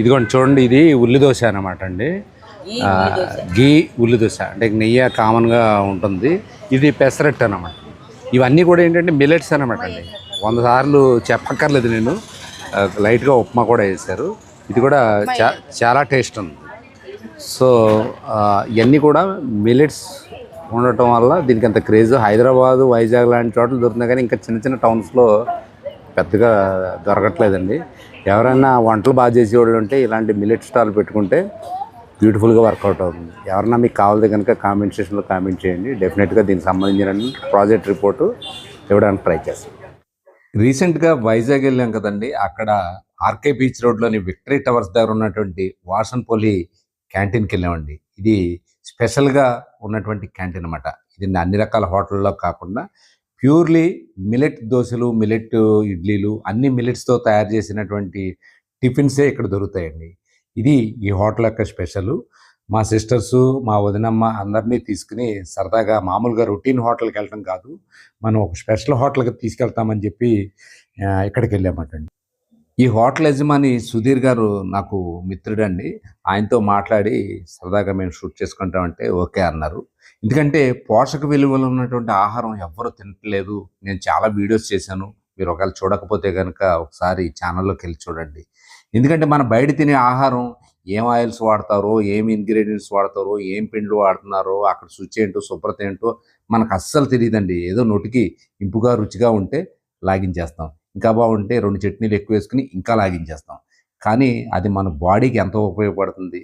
ఇదిగోండి చూడండి ఇది ఉల్లి దోశ అనమాట అండి. గీ ఉల్లి దోశ. అంటే నెయ్యి కామన్గా ఉంటుంది. ఇది పెసరట్టు అనమాట ఇవన్నీ కూడా ఏంటంటే మిలెట్స్ అనమాట అండి. వంద సార్లు చెప్పక్కర్లేదు నేను. లైట్గా ఉప్మా కూడా వేశారు. ఇది కూడా చా చాలా టేస్ట్ ఉంది. సో ఇవన్నీ కూడా మిలెట్స్ ఉండటం వల్ల దీనికి అంత క్రేజ్. హైదరాబాదు వైజాగ్ లాంటి చోట్ల దొరుకుతున్నాయి కానీ ఇంకా చిన్న చిన్న టౌన్స్లో పెద్దగా దొరకట్లేదండి. ఎవరైనా వంటలు బాగా చేసేవాళ్ళు ఉంటే ఇలాంటి మిలెట్ స్టాల్ పెట్టుకుంటే బ్యూటిఫుల్గా వర్కౌట్ అవుతుంది. ఎవరన్నా మీకు కావాలితే కనుక కామెంట్ సెషన్లో కామెంట్ చేయండి. డెఫినెట్గా దీనికి సంబంధించిన ప్రాజెక్ట్ రిపోర్టు ఇవ్వడానికి ట్రై చేస్తాం. రీసెంట్గా వైజాగ్ వెళ్ళాం కదండి. అక్కడ ఆర్కే బీచ్ రోడ్లోని విక్టరీ టవర్స్ దగ్గర ఉన్నటువంటి వాసన్పల్లి క్యాంటీన్కి వెళ్ళామండి. ఇది స్పెషల్గా ఉన్నటువంటి క్యాంటీన్ అన్నమాట. ఇది అన్ని రకాల హోటల్లో కాకుండా ప్యూర్లీ మిలెట్ దోశలు మిలెట్ ఇడ్లీలు అన్ని మిలెట్స్తో తయారు చేసినటువంటి టిఫిన్సే ఇక్కడ దొరుకుతాయండి. ఇది ఈ హోటల్ యొక్క స్పెషల్. మా సిస్టర్స్ మా వదినమ్మ అందరినీ తీసుకుని సరదాగా మామూలుగా రొటీన్ హోటల్కి వెళ్ళటం కాదు. మనం ఒక స్పెషల్ హోటల్కి తీసుకెళ్తామని చెప్పి ఇక్కడికి వెళ్ళామటండి. ఈ హోటల్ యజమాని సుధీర్ గారు నాకు మిత్రుడండి. ఆయనతో మాట్లాడి సరదాగా మేము షూట్ చేసుకుంటామంటే ఓకే అన్నారు. ఎందుకంటే పోషక విలువలు ఉన్నటువంటి ఆహారం ఎవ్వరూ తినట్లేదు. నేను చాలా వీడియోస్ చేశాను. మీరు ఒకవేళ చూడకపోతే కనుక ఒకసారి ఛానల్లోకి వెళ్ళి చూడండి. ఎందుకంటే మన బయట తినే ఆహారం ఏం ఆయిల్స్ వాడతారో ఏం ఇంగ్రీడియంట్స్ వాడతారో ఏం పిండ్లు వాడుతున్నారో అక్కడ శుచి ఏంటో శుభ్రత ఏంటో మనకు అస్సలు తెలియదండి. ఏదో నోటికి ఇంపుగా రుచిగా ఉంటే లాగించేస్తాం. ఇంకా బాగుంటే రెండు చట్నీలు ఎక్కువ వేసుకుని ఇంకా లాగించేస్తాం. కానీ అది మన బాడీకి ఎంతో ఉపయోగపడుతుంది.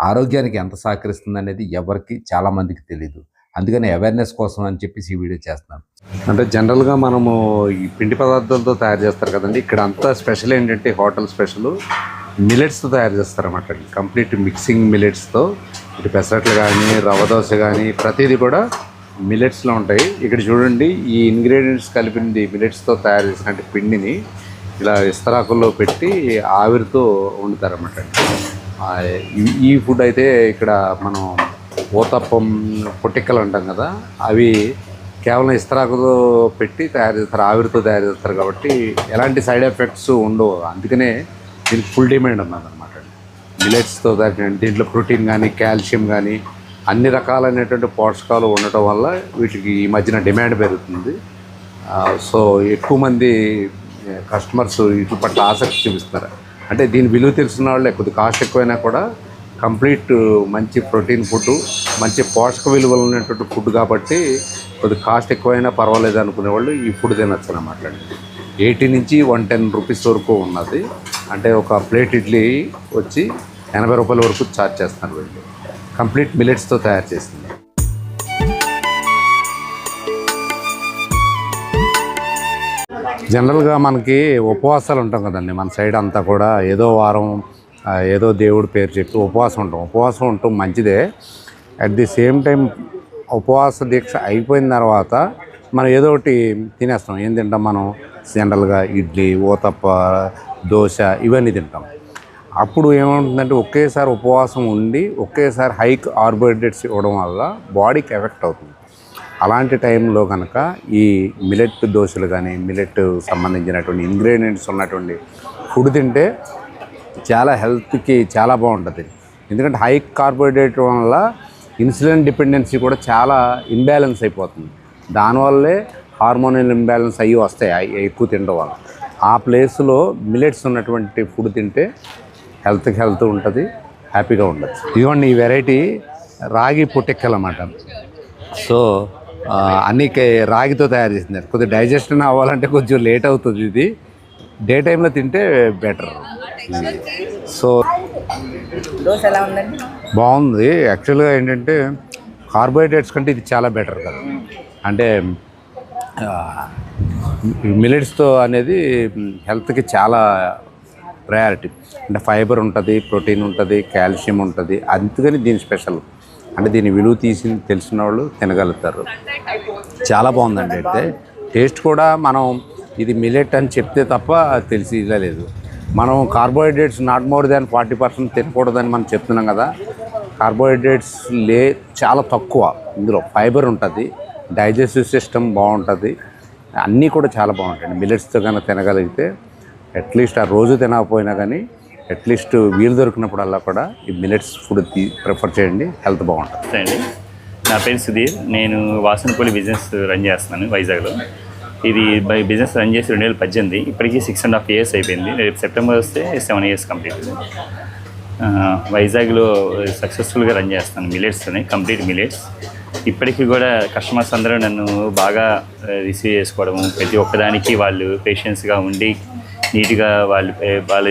ఆరోగ్యానికి ఎంత సహకరిస్తుంది అనేది ఎవరికి చాలా మందికి తెలియదు అందుకని అవేర్నెస్ కోసం అని చెప్పేసి ఈ వీడియో చేస్తున్నాను. అంటే జనరల్గా మనము ఈ పిండి పదార్థాలతో తయారు చేస్తారు కదండి. ఇక్కడ అంతా స్పెషల్ ఏంటంటే హోటల్ స్పెషల్ మిలెట్స్తో తయారు చేస్తారన్నమాట కంప్లీట్ మిక్సింగ్ మిలెట్స్తో ఇటు పెసరట్లు కానీ రవ్వ దోశ కానీ ప్రతిదీ కూడా మిలెట్స్లో ఉంటాయి. ఇక్కడ చూడండి ఈ ఇంగ్రీడియంట్స్ కలిపింది మిలెట్స్తో తయారు చేసిన పిండిని ఇలా ఇస్తరాకుల్లో పెట్టి ఆవిరితో వండుతారన్నమాట ఈ- ఈ ఫుడ్ అయితే ఇక్కడ మనం ఊతప్పం పొట్టిక్కలు అంటాం కదా అవి కేవలం ఇస్తరాకుతో పెట్టి తయారు చేస్తారు ఆవిరితో తయారు చేస్తారు కాబట్టి ఎలాంటి సైడ్ ఎఫెక్ట్స్ ఉండవు. అందుకనే దీనికి ఫుల్ డిమాండ్ ఉన్నదన్నమాట మిలెట్స్తో తయారు దీంట్లో ప్రోటీన్ కానీ కాల్షియం కానీ అన్ని రకాలైనటువంటి పోషకాలు ఉండటం వల్ల వీటికి ఈ మధ్యన డిమాండ్ పెరుగుతుంది. సో ఎక్కువ మంది కస్టమర్స్ వీటి పట్ల ఆసక్తి చూపిస్తారు అంటే దీని విలువ తెలిసిన వాళ్ళే కొద్ది కాస్ట్ ఎక్కువైనా కూడా కంప్లీట్ మంచి ప్రోటీన్ ఫుడ్ మంచి పోషక విలువలు ఉన్నటువంటి ఫుడ్ కాబట్టి కొద్ది కాస్ట్ ఎక్కువైనా పర్వాలేదు అనుకునే వాళ్ళు ఈ ఫుడ్ తినచ్చు అనమాట ఎయిటీ నుంచి వన్ టెన్ రూపీస్ వరకు ఉన్నది. అంటే ఒక ప్లేట్ ఇడ్లీ వచ్చి ఎనభై రూపాయల వరకు ఛార్జ్ చేస్తున్నారు వీళ్ళు. కంప్లీట్ మిలెట్స్తో తయారు చేసింది. జనరల్గా మనకి ఉపవాసాలు ఉంటాం కదండి. మన సైడ్ అంతా కూడా ఏదో వారం ఏదో దేవుడి పేరు చెప్పి ఉపవాసం ఉంటాం. ఉపవాసం ఉండటం మంచిదే. అట్ ది సేమ్ టైం ఉపవాస దీక్ష అయిపోయిన తర్వాత మనం ఏదో ఒకటి తినేస్తాం. ఏం తింటాం మనం? జనరల్గా ఇడ్లీ ఓతప్ప దోశ ఇవన్నీ తింటాం. అప్పుడు ఏమవుతుందంటే ఒకేసారి ఉపవాసం ఉండి ఒకేసారి హై కార్బోహైడ్రేట్స్ ఇవ్వడం వల్ల బాడీకి ఎఫెక్ట్ అవుతుంది. అలాంటి టైంలో కనుక ఈ మిలెట్ దోశలు కానీ మిలెట్ సంబంధించినటువంటి ఇంగ్రీడియంట్స్ ఉన్నటువంటి ఫుడ్ తింటే చాలా హెల్త్కి చాలా బాగుంటుంది. ఎందుకంటే హై కార్బోహైడ్రేట్ వల్ల ఇన్సులిన్ డిపెండెన్సీ కూడా చాలా ఇంబ్యాలెన్స్ అయిపోతుంది. దానివల్లే హార్మోనల్ ఇంబ్యాలెన్స్ అయ్యి వస్తాయి ఎక్కువ తినడం వల్ల. ఆ ప్లేస్లో మిలెట్స్ ఉన్నటువంటి ఫుడ్ తింటే హెల్త్కి హెల్త్ ఉంటుంది హ్యాపీగా ఉండదు ఇదిగోండి ఈ వెరైటీ రాగి పుట్టెక్కలు అన్నమాట సో అన్ని రాగితో తయారు చేసింది కొద్దిగా డైజెషన్ అవ్వాలంటే కొంచెం లేట్ అవుతుంది ఇది. డే టైంలో తింటే బెటర్ సో బాగుంది. యాక్చువల్గా ఏంటంటే కార్బోహైడ్రేట్స్ కంటే ఇది చాలా బెటర్ కదా. అంటే మిలెట్స్తో అనేది హెల్త్కి చాలా ప్రయారిటీ అంటే ఫైబర్ ఉంటుంది ప్రోటీన్ ఉంటుంది కాల్షియం ఉంటుంది. అందుకని దీని స్పెషల్ అంటే దీని విలువ తీసి తెలిసిన వాళ్ళు తినగలుగుతారు. చాలా బాగుందండి అయితే. టేస్ట్ కూడా మనం ఇది మిలెట్ అని చెప్తే తప్ప తెలిసి లేదు. మనం carbohydrates not more than forty percent తినకూడదని మనం చెప్తున్నాం కదా. కార్బోహైడ్రేట్స్ లే చాలా తక్కువ. ఇందులో ఫైబర్ ఉంటుంది డైజెస్టివ్ సిస్టమ్ బాగుంటుంది అన్నీ కూడా చాలా బాగుంటాయి మిల్లెట్స్తో కనుక తినగలిగితే అట్లీస్ట్ ఆ రోజు తినకపోయినా కానీ అట్లీస్ట్ వీలు దొరికినప్పుడల్లా కూడా ఈ మిలెట్స్ ఫుడ్ ప్రిఫర్ చేయండి. హెల్త్ బాగుంటుంది. అండి నా పేరు సుధీర్. నేను వాసనపల్లి బిజినెస్ రన్ చేస్తున్నాను వైజాగ్లో. ఇది బై బిజినెస్ రన్ చేసి రెండు వేల పద్దెనిమిది. ఇప్పటికీ సిక్స్ అండ్ హాఫ్ ఇయర్స్ అయిపోయింది. రేపు సెప్టెంబర్ వస్తే సెవెన్ ఇయర్స్ కంప్లీట్ వైజాగ్లో సక్సెస్ఫుల్గా రన్ చేస్తాను మిలెట్స్తోనే కంప్లీట్ మిలెట్స్ ఇప్పటికీ కూడా కస్టమర్స్ అందరూ నన్ను బాగా రిసీవ్ చేసుకోవడము ప్రతి ఒక్కదానికి వాళ్ళు పేషెన్స్గా ఉండి నీట్గా వాళ్ళు వాళ్ళ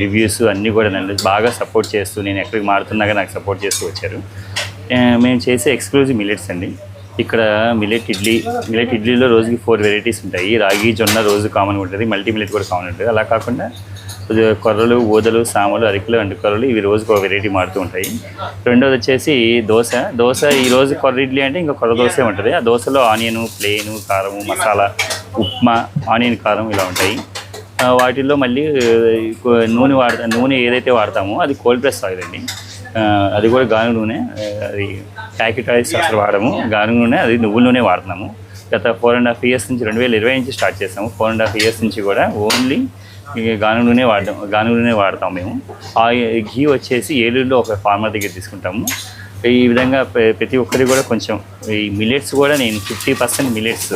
రివ్యూస్ అన్నీ కూడా నన్ను బాగా సపోర్ట్ చేస్తూ నేను ఎక్కడికి మారుతున్నాగా నాకు సపోర్ట్ చేస్తూ వచ్చారు. మేము చేసే ఎక్స్క్లూజివ్ మిలెట్స్ అండి. ఇక్కడ మిలెట్ ఇడ్లీ మిలెట్ ఇడ్లీలో రోజుకి ఫోర్ వెరైటీస్ ఉంటాయి. రాగి జొన్న రోజు కామన్ ఉంటుంది. మల్టీ మిలెట్ కూడా కామన్ ఉంటుంది. అలా కాకుండా కొద్దిగా కొర్రలు ఊదలు సామలు అరికలు అండ్ కొర్రలు ఇవి రోజుకు ఒక వెరైటీ మారుతూ ఉంటాయి. రెండోది వచ్చేసి దోశ. దోశ ఈ రోజు కొర్ర ఇడ్లీ అంటే ఇంకా కొర్ర దోశ ఉంటుంది. ఆ దోశలో ఆనియన్ ప్లేను కారము మసాలా ఉప్మా ఆనియన్ కారం ఇలా ఉంటాయి. వాటిల్లో మళ్ళీ నూనె వాడతా నూనె ఏదైతే వాడతామో అది కోల్డ్ ప్రెస్ ఆయిల్ అండి. అది కూడా గానుగ నూనె అది ప్యాకెట్ ఆయిల్స్ అసలు వాడము. గాను నూనె అది నువ్వుల నూనె వాడుతున్నాము. గత ఫోర్ అండ్ హాఫ్ ఇయర్స్ నుంచి రెండు వేల ఇరవై నుంచి స్టార్ట్ చేసాము. ఫోర్ అండ్ హాఫ్ ఇయర్స్ నుంచి కూడా ఓన్లీ గాను నూనె వాడడం గానుగ నూనె వాడతాం మేము. ఆ ఘీ వచ్చేసి ఏలూరులో ఒక ఫార్మర్ దగ్గర తీసుకుంటాము. ఈ విధంగా ప్ర- ప్రతి ఒక్కరికి కూడా కొంచెం ఈ మిలెట్స్ కూడా నేను fifty percent millets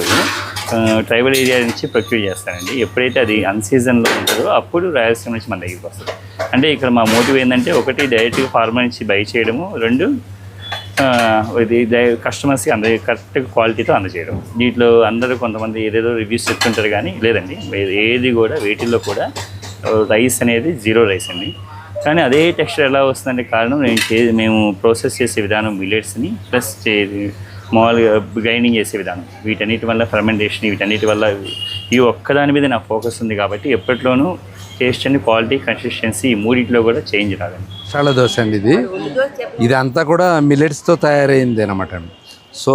tribal area నుంచి ప్రొక్యూర్ చేస్తానండి ఎప్పుడైతే అది అన్సీజన్లో ఉంటుందో అప్పుడు రాయలసీమ నుంచి మన దగ్గరికి వస్తుంది అంటే ఇక్కడ మా మోటివ్ ఏంటంటే ఒకటి డైరెక్ట్గా ఫార్మర్ నుంచి బై చేయడము రెండు ఇది కస్టమర్స్కి అందరి కరెక్ట్ క్వాలిటీతో అందజేయడం. దీంట్లో అందరూ కొంతమంది ఏదేదో రివ్యూస్ చెప్తుంటారు కానీ లేదండి. ఏది కూడా వేటిల్లో కూడా రైస్ అనేది జీరో రైస్ అండి. కానీ అదే టెక్స్చర్ ఎలా వస్తుందంటే కారణం నేను చే మేము ప్రాసెస్ చేసే విధానం మిల్లెట్స్ని ప్లస్ చే మామూలుగా గ్రైండింగ్ చేసే విధానం. వీటన్నిటి వల్ల ఫర్మెంటేషన్ వీటన్నిటి వల్ల ఈ ఒక్కదాని మీద నా ఫోకస్ ఉంది కాబట్టి ఎప్పట్లోనూ టేస్ట్ అండ్ క్వాలిటీ కన్సిస్టెన్సీ ఈ మూడింటిలో కూడా చేంజ్ రాదండి. మసాలా దోశ అండి ఇది. ఇది అంతా కూడా మిల్లెట్స్తో తయారైంది అనమాట సో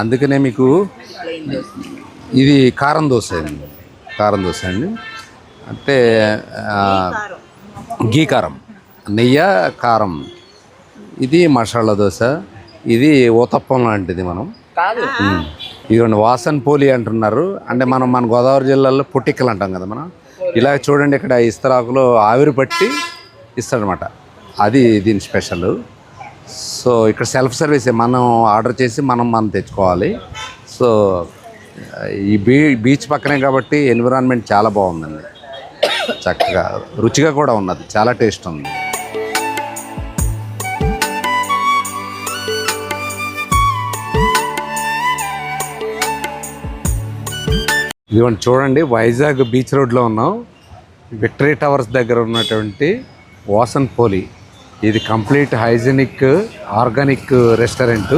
అందుకనే మీకు ఇది కారం దోశ అండి. కారం దోశ అండి. అంటే గీ కారం. నెయ్యి కారం. ఇది మసాలా దోశ. ఇది ఊతప్పం లాంటిది మనం. ఇదిగోండి వాసన్ పోలి అంటున్నారు. అంటే మనం మన గోదావరి జిల్లాలో పుట్టిక్కలు అంటాం కదా మనం. ఇలా చూడండి ఇక్కడ ఇస్తరాకులో ఆవిరి పట్టి ఇస్తాడనమాట అది దీని స్పెషల్. సో ఇక్కడ సెల్ఫ్ సర్వీస్. మనం ఆర్డర్ చేసి మనం మనం తెచ్చుకోవాలి. సో ఈ బీ బీచ్ పక్కనే కాబట్టి ఎన్విరాన్మెంట్ చాలా బాగుందండి. చక్కగా రుచిగా కూడా ఉన్నది. చాలా టేస్ట్ ఉంది. ఇదిగోండి చూడండి వైజాగ్ బీచ్ రోడ్లో ఉన్నాం. విక్టరీ టవర్స్ దగ్గర ఉన్నటువంటి వాసన్ పోలి. ఇది కంప్లీట్ హైజీనిక్ ఆర్గానిక్ రెస్టారెంట్.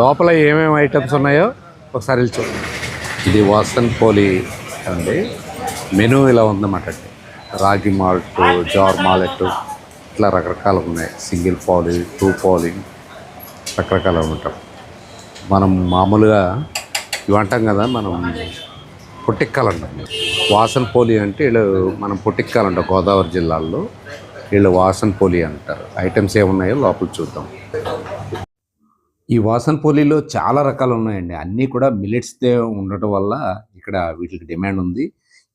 లోపల ఏమేమి ఐటమ్స్ ఉన్నాయో ఒకసారి చూడండి. ఇది వాసన్ పోలి అండి. మెనూ ఇలా ఉందన్నమాట అండి. రాగి మాల్ట్ జార్ మాలెట్ ఇట్లా రకరకాలు ఉన్నాయి. సింగిల్ పాలి టూ పాలి రకరకాలు ఉంటాం మనం మామూలుగా ఇవి అంటాం కదా మనం పుట్టిక్కలంట వాసన పోలి అంటే వీళ్ళు మనం పుట్టిక్కలు గోదావరి జిల్లాల్లో. వీళ్ళు వాసన పోలి అంటారు. ఐటమ్స్ ఏమున్నాయో లోపల చూద్దాం. ఈ వాసన పోలీలో చాలా రకాలు ఉన్నాయండి. అన్నీ కూడా మిల్లెట్స్దే ఉండటం వల్ల ఇక్కడ వీటికి డిమాండ్ ఉంది.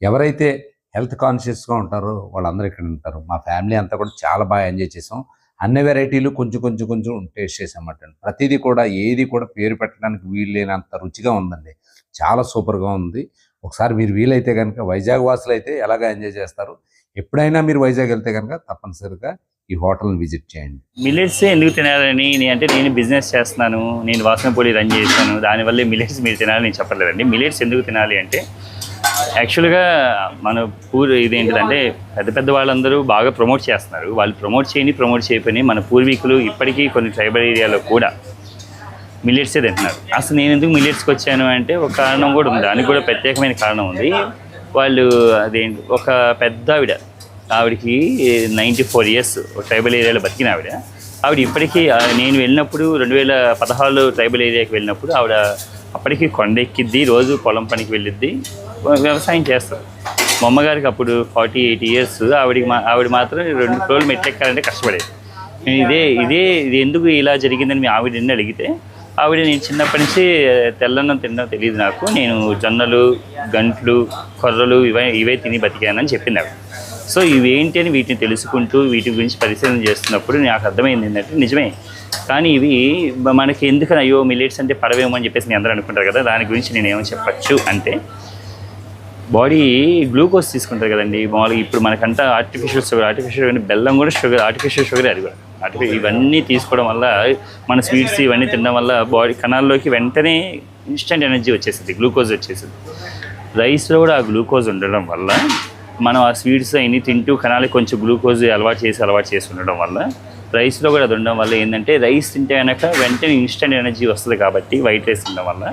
ఎవరైతే హెల్త్ కాన్షియస్గా ఉంటారో వాళ్ళందరూ ఇక్కడ ఉంటారు. మా ఫ్యామిలీ అంతా కూడా చాలా బాగా ఎంజాయ్ చేసాం. అన్ని వెరైటీలు కొంచెం కొంచెం కొంచెం టేస్ట్ చేసామట ప్రతిదీ కూడా ఏది కూడా పేరు పెట్టడానికి వీలు లేనంత రుచిగా ఉందండి. చాలా సూపర్గా ఉంది. ఒకసారి మీరు వీలైతే కనుక వైజాగ్ వాసులు అయితే ఎలాగ ఎంజాయ్ చేస్తారు? ఎప్పుడైనా మీరు వైజాగ్ వెళ్తే కనుక తప్పనిసరిగా ఈ హోటల్ని విజిట్ చేయండి. మిల్లెట్స్ ఎందుకు తినాలని? నేను అంటే నేను బిజినెస్ చేస్తున్నాను నేను వాసన పొడి రన్ చేస్తాను దానివల్ల మిల్లెట్స్ మీరు తినాలని నేను చెప్పలేదండి మిల్లెట్స్ ఎందుకు తినాలి అంటే యాక్చువల్గా మన పూర్ ఇదేంటిదంటే పెద్ద పెద్ద వాళ్ళందరూ బాగా ప్రమోట్ చేస్తున్నారు. వాళ్ళు ప్రమోట్ చేయని ప్రమోట్ చేయని మన పూర్వీకులు ఇప్పటికీ కొన్ని ట్రైబల్ ఏరియాలో కూడా మిల్లెట్సే తింటున్నారు. అసలు నేను ఎందుకు మిల్లెట్స్కి వచ్చాను అంటే ఒక కారణం కూడా ఉంది. దానికి కూడా ప్రత్యేకమైన కారణం ఉంది. వాళ్ళు అదేంటి ఒక పెద్ద ఆవిడ ఆవిడకి నైంటీ ఫోర్ ఇయర్స్ ట్రైబల్ ఏరియాలో బతికిన ఆవిడ. ఆవిడ ఇప్పటికీ నేను వెళ్ళినప్పుడు రెండు వేల పదహారులో ట్రైబల్ ఏరియాకి వెళ్ళినప్పుడు ఆవిడ అప్పటికి కొండ ఎక్కిద్ది రోజు పొలం పనికి వెళ్ళిద్ది వ్యవసాయం చేస్తారు మా అమ్మగారికి అప్పుడు ఫార్టీ ఎయిట్ ఇయర్స్ ఆవిడకి మా ఆవిడ మాత్రం రెండు రోజులు మెట్లెక్కాలంటే కష్టపడేది. నేను ఇదే ఇదే ఇది ఎందుకు ఇలా జరిగిందని మీ ఆవిడ నిన్న అడిగితే ఆవిడ నేను చిన్నప్పటి నుంచి తెల్లన్నం తినడం తెలియదు నాకు. నేను జొన్నలు గంట్లు కొర్రలు ఇవే ఇవే తిని బతికానని చెప్పింది ఆవిడ. సో ఇవి ఏంటి అని వీటిని తెలుసుకుంటూ వీటి గురించి పరిశీలన చేస్తున్నప్పుడు నాకు అర్థమైంది ఏంటంటే నిజమే. కానీ ఇవి మనకి ఎందుకు అయ్యో మిల్లెట్స్ అంటే పడవేమో అని చెప్పేసి మీ అందరూ అనుకుంటారు కదా దాని గురించి నేను ఏమో చెప్పచ్చు అంటే బాడీ గ్లూకోజ్ తీసుకుంటారు కదండి. మామూలుగా ఇప్పుడు మనకంతా ఆర్టిఫిషియల్ షుగర్ ఆర్టిఫిషియల్ బెల్లం కూడా షుగర్ ఆర్టిఫిషియల్ షుగర్ అది కూడా. అటు ఇవన్నీ తీసుకోవడం వల్ల మన స్వీట్స్ ఇవన్నీ తినడం వల్ల బాడీ కణాల్లోకి వెంటనే ఇన్స్టెంట్ ఎనర్జీ వచ్చేసింది గ్లూకోజ్ వచ్చేసింది రైస్లో కూడా ఆ గ్లూకోజ్ ఉండడం వల్ల మనం ఆ స్వీట్స్ అవన్నీ తింటూ కణాలకి కొంచెం గ్లూకోజ్ అలవాటు చేసి అలవాటు చేసి ఉండడం వల్ల రైస్లో కూడా అది ఉండడం వల్ల ఏంటంటే రైస్ తింటే కనుక వెంటనే ఇన్స్టెంట్ ఎనర్జీ వస్తుంది కాబట్టి వైట్ రైస్ తినడం వల్ల.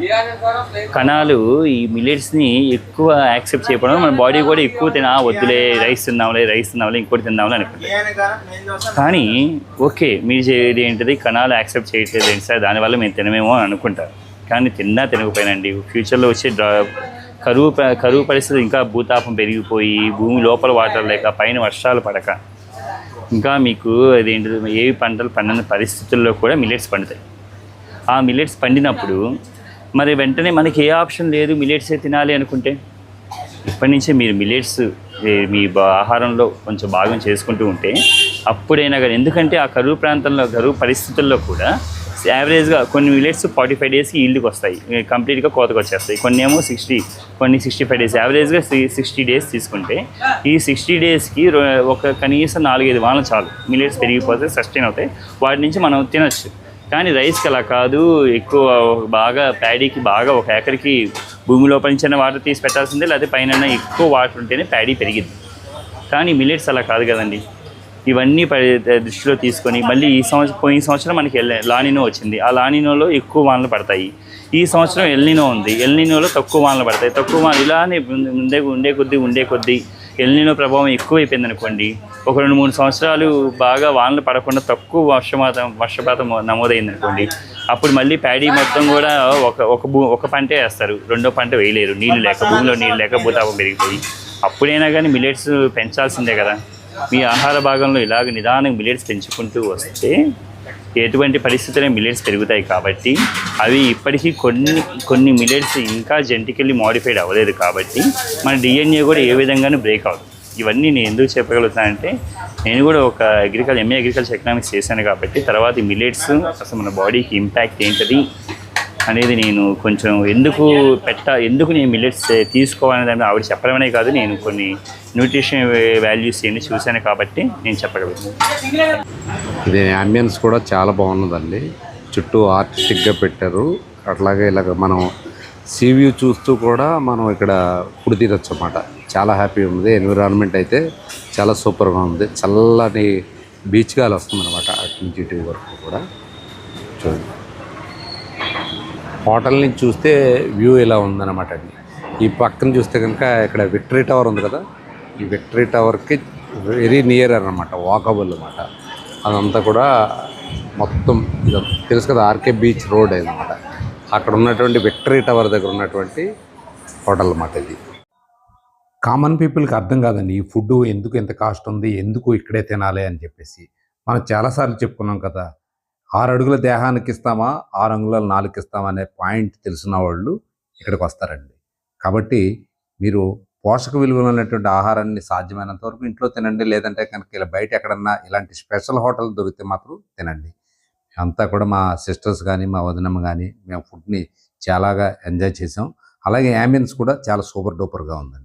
కణాలు ఈ మిలెట్స్ని ఎక్కువ యాక్సెప్ట్ చేయడం మన బాడీ కూడా ఎక్కువ తిన వద్దులే రైస్ తిందాంలే రైస్ తిందాంలే ఇంకోటి తిందాంలే అనుకుంటాం కానీ ఓకే మీరు చేసేది ఏంటిది? కణాలు యాక్సెప్ట్ చేయట్లేదు ఏంటి సార్? దానివల్ల మేము తినమేమో అని అనుకుంటారు. కానీ తిన్నా తినకపోయినండి. ఫ్యూచర్లో వచ్చే కరువు కరువు పరిస్థితి ఇంకా భూతాపం పెరిగిపోయి భూమి లోపల వాటర్ లేక పైన వర్షాలు పడక ఇంకా మీకు అదేంటి ఏ పంటలు పండిన పరిస్థితుల్లో కూడా మిల్లెట్స్ పండుతాయి. ఆ మిల్లెట్స్ పండినప్పుడు మరి వెంటనే మనకి ఏ ఆప్షన్ లేదు మిల్లెట్సే తినాలి అనుకుంటే? ఇప్పటి నుంచే మీరు మిల్లెట్స్ మీ ఆహారంలో కొంచెం భాగం చేసుకుంటూ ఉంటే అప్పుడైనా కానీ ఎందుకంటే ఆ కరువు ప్రాంతంలో కరువు పరిస్థితుల్లో కూడా యావరేజ్గా కొన్ని మిల్లెట్స్ ఫార్టీ ఫైవ్ డేస్కి ఈల్డ్కి వస్తాయి. కంప్లీట్గా కోతకు వచ్చేస్తాయి. కొన్ని ఏమో సిక్స్టీ కొన్ని సిక్స్టీ ఫైవ్ డేస్. యావరేజ్గా సిక్స్టీ డేస్ తీసుకుంటే ఈ సిక్స్టీ డేస్కి ఒక కనీసం నాలుగైదు వారాలు చాలు. మిల్లెట్స్ పెరిగిపోతే సస్టైన్ అవుతాయి. వాటి నుంచి మనం తినచ్చు. కానీ రైస్కి అలా కాదు. ఎక్కువ బాగా ప్యాడీకి బాగా ఒక ఎకరికి భూమి లోపల నుంచి వాటర్ తీసి పెట్టాల్సిందే. లేకపోతే పైన ఎక్కువ వాటర్ ఉంటేనే ప్యాడీ పెరిగింది కానీ మిల్లెట్స్ అలా కాదు కదండి. ఇవన్నీ దృష్టిలో తీసుకొని మళ్ళీ ఈ సంవత్సరం పోయిన సంవత్సరం మనకి ఎల్ లానినో వచ్చింది. ఆ లానినోలో ఎక్కువ వానలు పడతాయి. ఈ సంవత్సరం ఎల్నినో ఉంది. ఎల్నినోలో తక్కువ వానలు పడతాయి. తక్కువ వానలు ఇలానే ఉండే ఉండే కొద్దీ ఉండే కొద్దీ ఎల్నినో ప్రభావం ఎక్కువైపోయింది అనుకోండి ఒక రెండు మూడు సంవత్సరాలు బాగా వానలు పడకుండా తక్కువ వర్షపాతం వర్షపాతం నమోదైంది అనుకోండి అప్పుడు మళ్ళీ ప్యాడీ మొత్తం కూడా ఒక ఒక భూ ఒక పంటే వేస్తారు. రెండో పంట వేయలేరు. నీళ్ళు లేక భూమిలో నీళ్ళు లేక భూతాపం పెరిగిపోయి. అప్పుడైనా కానీ మిల్లెట్స్ పెంచాల్సిందే కదా. మీ ఆహార భాగంలో ఇలాగ నిదానంగా మిల్లెట్స్ పెంచుకుంటూ వస్తే ఎటువంటి పరిస్థితుల్లో మిలెట్స్ పెరుగుతాయి కాబట్టి అవి ఇప్పటికీ కొన్ని కొన్ని మిలెట్స్ ఇంకా జెంటికల్లీ మోడిఫైడ్ అవ్వలేదు కాబట్టి మన డిఎన్ఏ కూడా ఏ విధంగానూ బ్రేక్ అవ్వదు. ఇవన్నీ నేను ఎందుకు చెప్పగలుగుతానంటే నేను కూడా ఒక అగ్రికల్చర్ ఎంఏ అగ్రికల్చర్ ఎకనామిక్స్ చేశాను కాబట్టి తర్వాత మిలెట్స్ మిల్లెట్స్ అసలు మన బాడీకి ఇంపాక్ట్ ఏంటది అనేది నేను కొంచెం ఎందుకు పెట్ట ఎందుకు నేను మిల్లెట్స్ eh, తీసుకోవాలనే దాన్ని ఆవిడ చెప్పడమనే కాదు నేను కొన్ని న్యూట్రిషన్ వాల్యూస్ ఏంటి చూశాను కాబట్టి నేను చెప్పగలుగుతాను ఇది అంబియన్స్ కూడా చాలా బాగున్నదండి. చుట్టూ ఆర్టిస్టిక్గా పెట్టారు. అట్లాగే ఇలాగ మనం సీ వ్యూ చూస్తూ కూడా మనం ఇక్కడ ఫుడ్ తినొచ్చు అన్నమాట చాలా హ్యాపీ ఉంది. ఎన్విరాన్మెంట్ అయితే చాలా సూపర్గా ఉంది. చల్లని బీచ్ గాలి వస్తుంది అనమాట అటు నుంచి ఇటు వరకు కూడా. చూడండి. హోటల్ నుంచి చూస్తే వ్యూ ఇలా ఉందన్నమాట అండి. ఈ పక్కన చూస్తే కనుక ఇక్కడ విక్టరీ టవర్ ఉంది కదా ఈ విక్టరీ టవర్కి వెరీ నియర్ అన్నమాట వాకబుల్ అనమాట అదంతా కూడా మొత్తం ఇది తెలుసు కదా ఆర్కే బీచ్ రోడ్ అన్నమాట. అక్కడ ఉన్నటువంటి విక్టరీ టవర్ దగ్గర ఉన్నటువంటి హోటల్ అన్నమాట ఇది. కామన్ పీపుల్కి అర్థం కాదండి ఈ ఫుడ్ ఎందుకు ఎంత కాస్ట్ ఉంది ఎందుకు ఇక్కడే తినాలి అని చెప్పేసి. మనం చాలాసార్లు చెప్పుకున్నాం కదా ఆరు అడుగుల దేహానికి ఇస్తామా ఆరు అంగుళాలు నాలుగు ఇస్తామా అనే పాయింట్ తెలిసిన వాళ్ళు ఇక్కడికి వస్తారండి. కాబట్టి మీరు పోషక విలువలు ఉన్నటువంటి ఆహారాన్ని సాధ్యమైనంత వరకు ఇంట్లో తినండి లేదంటే కనుక ఇలా బయట ఎక్కడన్నా ఇలాంటి స్పెషల్ హోటల్ దొరికితే మాత్రం తినండి. అంతా కూడా మా సిస్టర్స్ కానీ మా వదినమ్మ కానీ మేము ఫుడ్ని చాలాగా ఎంజాయ్ చేసాం. అలాగే యాంబియన్స్ కూడా చాలా సూపర్ డూపర్గా ఉందండి.